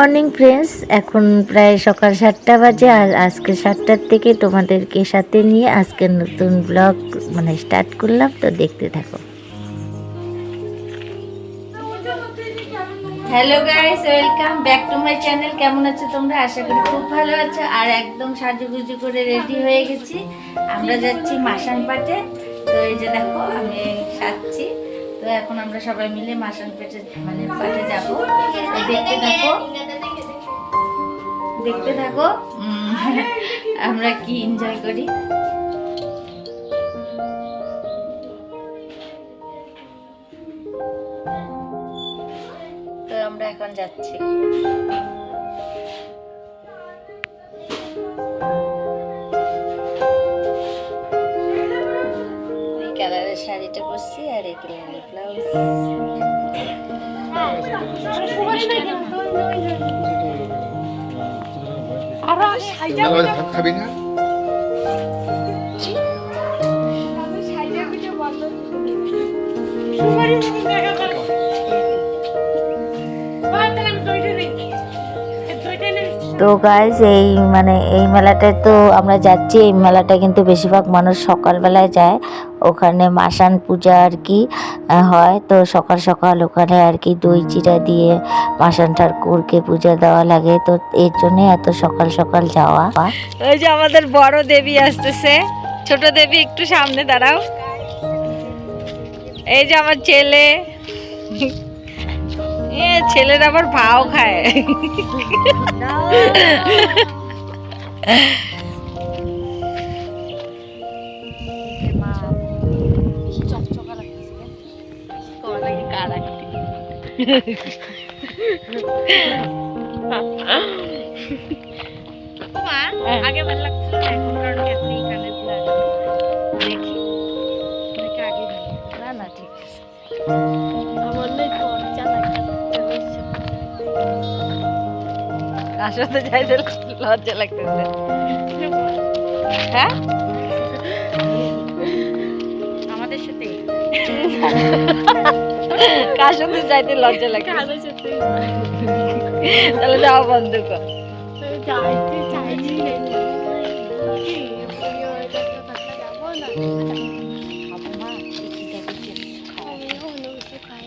Morning, friends. এখন প্রায় সকাল সাতটা বাজে। আর আজকে সাতটার থেকে তোমাদেরকে সাথে নিয়ে আজকে নতুন ব্লগ মানে স্টার্ট করলাম। তো দেখতে থাকো। Hello guys, welcome back to my channel. কেমন আছো তোমরা? আশা করি খুব ভালো আছো। আর একদম সাজুগুজু করে রেডি হয়ে গেছি। আমরা যাচ্ছি মাসান পাটে তো এই যে দেখো, আমি সাজছি। তো এখন আমরা সবাই মিলে মাসান পেটে মানে পাটে যাব দেখতে থাকো দেখতে থাকো আমরা কি এনজয় করি? তো আমরা এখন যাচ্ছি। পরছি আর এই কালারের ব্লাউজ। খাবি না? তো গাইজ এই মানে এই মেলাটায় তো আমরা যাচ্ছি। এই মেলাটা কিন্তু বেশিরভাগ মানুষ সকালবেলায় যায়। ওখানে মাসান পূজা আর কি হয়। তো সকাল সকাল ওখানে আর কি দই চিরা দিয়ে মাসান ঠাকুরকে পূজা দেওয়া লাগে। তো এর জন্যই এত সকাল সকাল যাওয়া। ওই যে আমাদের বড় দেবী আসতেছে। ছোট দেবী, একটু সামনে দাঁড়াও। এই যে আমার ছেলে। এ ছেলের আবার ভাও খায়। আগে ভালো লাগছিল এখন কারণ এখনই কানের সাথে যাইতে লজ্জা লাগতেছে। হ্যাঁ? আমাদের সাথে। কার সাথে যাইতে লজ্জা লাগে তাহলে যাওয়া বন্ধ কর।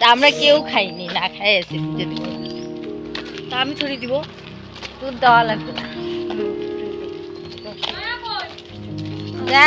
তা আমরা কেউ খাইনি না খাই আছি দিব আমি ছড়ি দিব। দুধ দেওয়া লাগবে। না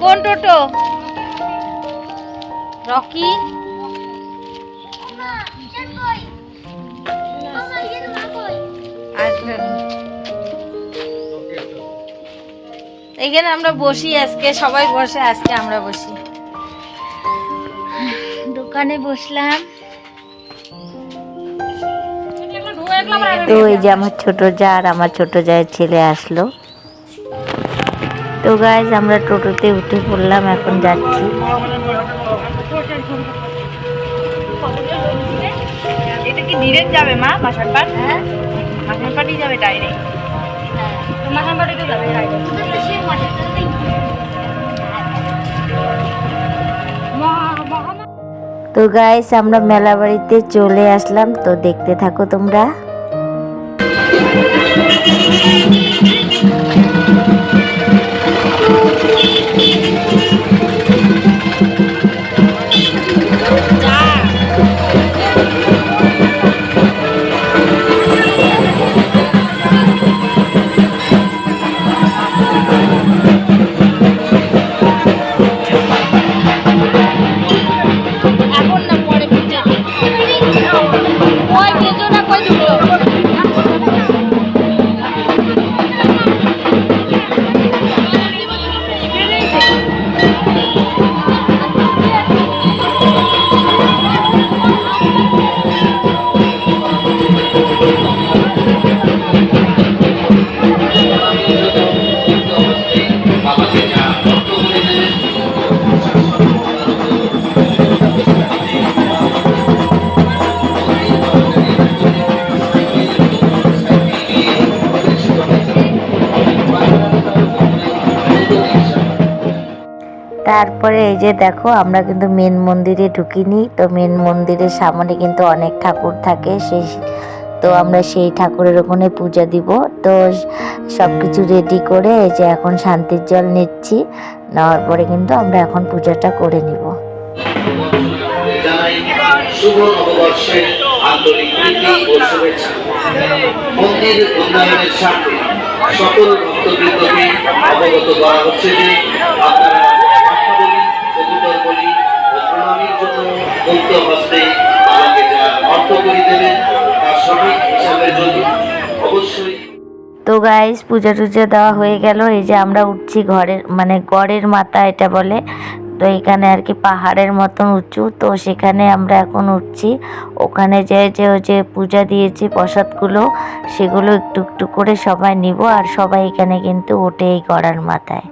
কোন টোটো? রকি? এখানে আমরা বসি আজকে, সবাই বসে, আজকে আমরা বসি। দোকানে বসলাম। তো এই যে আমার ছোট যা আর আমার ছোট জায়ের ছেলে আসলো। তো গাইজ আমরা টোটোতে উঠে পড়লাম এখন যাচ্ছি। এটা কি ডিরেক্ট যাবে মা হ্যাঁ। যাবে ডাইরেক্ট মাসার পাটে তো যাবে ডাইরেক্ট তো গাইস আমরা মেলা বাড়িতে চলে আসলাম। তো দেখতে থাকো তোমরা। তারপরে এই যে দেখো, আমরা কিন্তু মেন মন্দিরে ঢুকিনি। তো মেন মন্দিরের সামনে কিন্তু অনেক ঠাকুর থাকে। সেই, তো আমরা সেই ঠাকুরের ওখানে পূজা দিব। তো সব কিছু রেডি করে এই যে এখন শান্তির জল নিচ্ছি। নেওয়ার পরে কিন্তু আমরা এখন পূজাটা করে নিব। সকল ভক্তবৃন্দকে অবগত করা হচ্ছে যে আপনারা মুক্ত হস্তে আমাকে যা অর্থ করে তার সঠিক হিসাবের জন্য অবশ্যই। তো গাইস পূজা টুজা দেওয়া হয়ে গেল। এই যে আমরা উঠছি ঘরের মানে গড়ের মাথা এটা বলে। তো এখানে আর কি পাহাড়ের মতন উঁচু। তো সেখানে আমরা এখন উঠছি। ওখানে যে যে যে পূজা দিয়েছি প্রসাদগুলো, সেগুলো একটু একটু করে সবাই নিব। আর সবাই এখানে কিন্তু ওঠে এই গড়ার মাথায়।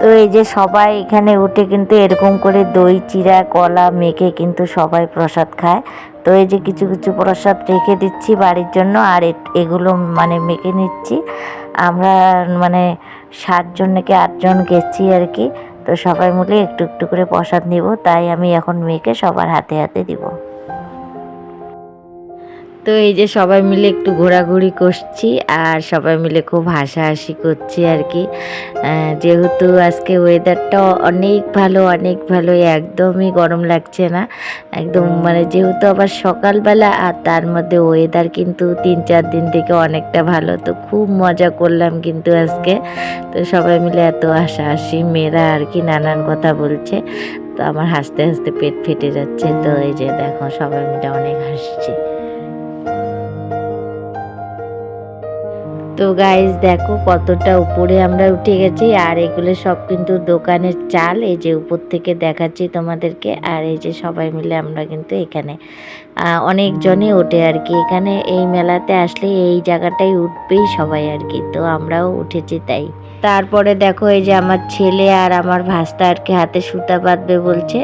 তো এই যে সবাই এখানে উঠে কিন্তু এরকম করে দই চিরা কলা মেখে কিন্তু সবাই প্রসাদ খায়। তো এই যে কিছু কিছু প্রসাদ রেখে দিচ্ছি বাড়ির জন্য আর এগুলো মানে মেখে নিচ্ছি। আমরা মানে সাতজন নাকি আটজন গেছি আর কি। তো সবাই মিলে একটু একটু করে প্রসাদ নিব। তাই আমি এখন মেখে সবার হাতে হাতে দিব। তো এই যে সবাই মিলে একটু ঘোরাঘুরি করছি আর সবাই মিলে খুব হাসাহাসি করছি আর কি। যেহেতু আজকে ওয়েদারটা অনেক ভালো অনেক ভালো, একদমই গরম লাগছে না। একদম মানে যেহেতু আবার সকালবেলা আর তার মধ্যে ওয়েদার কিন্তু তিন চার দিন থেকে অনেকটা ভালো, তো খুব মজা করলাম কিন্তু আজকে। তো সবাই মিলে এত হাসাহাসি, মেয়েরা আর কি নানান কথা বলছে, তো আমার হাসতে হাসতে পেট ফেটে যাচ্ছে। তো এই যে দেখো সবাই মিলে অনেক হাসছি। তো গাইজ দেখো কতটা উপরে আমরা উঠে গেছি। আর এগুলো সব কিন্তু দোকানের চাল, এই যে উপর থেকে দেখাচ্ছি তোমাদেরকে। আর এই যে সবাই মিলে আমরা কিন্তু এখানে অনেকজনই ওঠে আর কি। এখানে এই মেলাতে আসলে এই জায়গাটাই উঠবেই সবাই আর কি। তো আমরাও উঠেছি তাই। তারপরে দেখো এই যে আমার ছেলে আর আমার ভাস্তা আর কি হাতে সুতা বাঁধবে বলছে।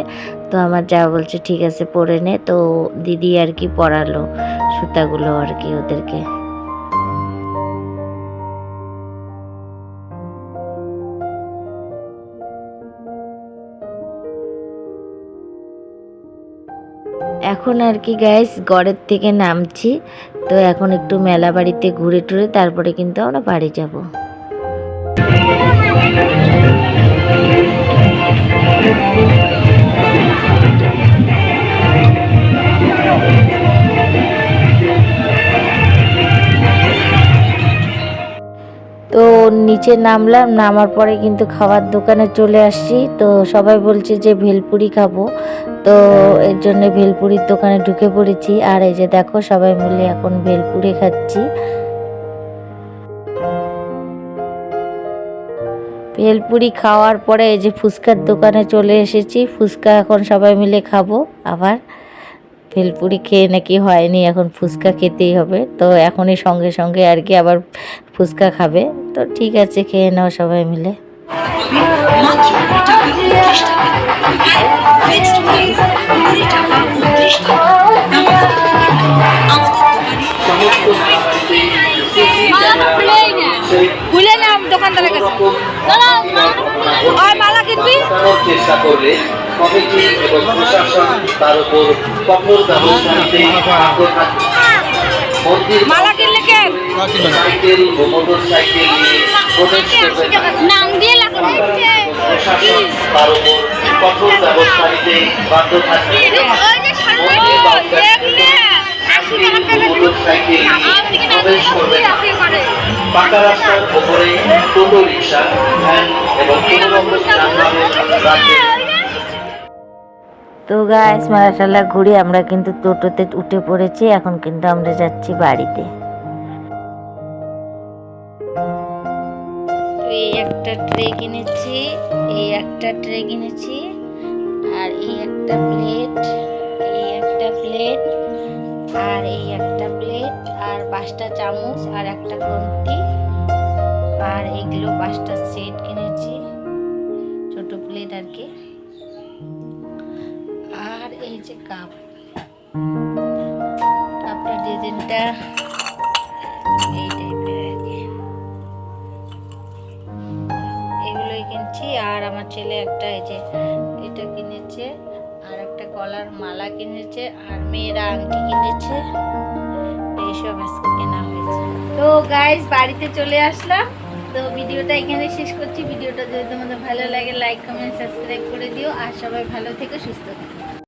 তো আমার যা বলছে, ঠিক আছে, পরে নে। তো দিদি আর কি পরালো সুতাগুলো আর কি ওদেরকে। এখন আর কি গ্যাস গড়ের থেকে নামছি। তো এখন একটু মেলা বাড়িতে ঘুরে টুরে তারপরে কিন্তু আমরা বাড়ি যাব। তো নিচে নামলাম, নামার পরে কিন্তু খাবার দোকানে চলে আসছি। তো সবাই বলছে যে ভেলপুরি খাব। তো এর জন্য ভেলপুরির দোকানে ঢুকে পড়েছি। আর এই যে দেখো, সবাই মিলে এখন ভেলপুরি খাচ্ছি। ভেলপুরি খাওয়ার পরে এই যে ফুচকার দোকানে চলে এসেছি। ফুচকা এখন সবাই মিলে খাব। আবার ভেলপুরি খেয়ে নাকি হয়নি, এখন ফুচকা খেতেই হবে। তো এখনই সঙ্গে সঙ্গে আর কি আবার ফুচকা খাবে। তো ঠিক আছে, খেয়ে নাও সবাই মিলে। খুলে না দোকানদারের কাছে ওই মালা কিনবি চেষ্টা করলে কমিটি এবং প্রশাসন তার উপর কঠোর ব্যবস্থা নিতে মন্দির মালা কিনলে কে সাইকেল মোটর সাইকেল নিয়ে। নাম দিয়ে লাগবে প্রশাসন তার উপর কঠোর ব্যবস্থা নিতে বাধ্য থাকবে। মন্দির বাচ্চাদের সাইকেল ও মোটর সাইকেল নিয়ে প্রবেশ করবে পাকা রাস্তার উপরে টোটো রিক্সা ভ্যান এবং কোনো যানবাহন তো গাছ মেলা টেলা ঘুরে আমরা কিন্তু টোটোতে উঠে পড়েছি এখন কিন্তু আমরা যাচ্ছি বাড়িতে। এই একটা ট্রে কিনেছি এই একটা ট্রে কিনেছি আর এই একটা প্লেট, এই একটা প্লেট, আর এই একটা প্লেট, আর পাঁচটা চামচ, আর একটা খুন্তি, আর এইগুলো পাঁচটা সেট কিনেছি, ছোট প্লেট আর কি। আর এই যে কাপ কাপটা ডিজাইনটা কিনছি আর আমার ছেলে একটা এই যে এটা কিনেছে, আর একটা কলার মালা কিনেছে, আর মেয়েরা আংটি কিনেছে। এইসব আজকে কেনা হয়েছে। তো গাইজ বাড়িতে চলে আসলাম। তো ভিডিওটা এখানে শেষ করছি। ভিডিওটা যদি তোমাদের ভালো লাগে লাইক কমেন্ট সাবস্ক্রাইব করে দিও। আর সবাই ভালো থেকে, সুস্থ থেকো।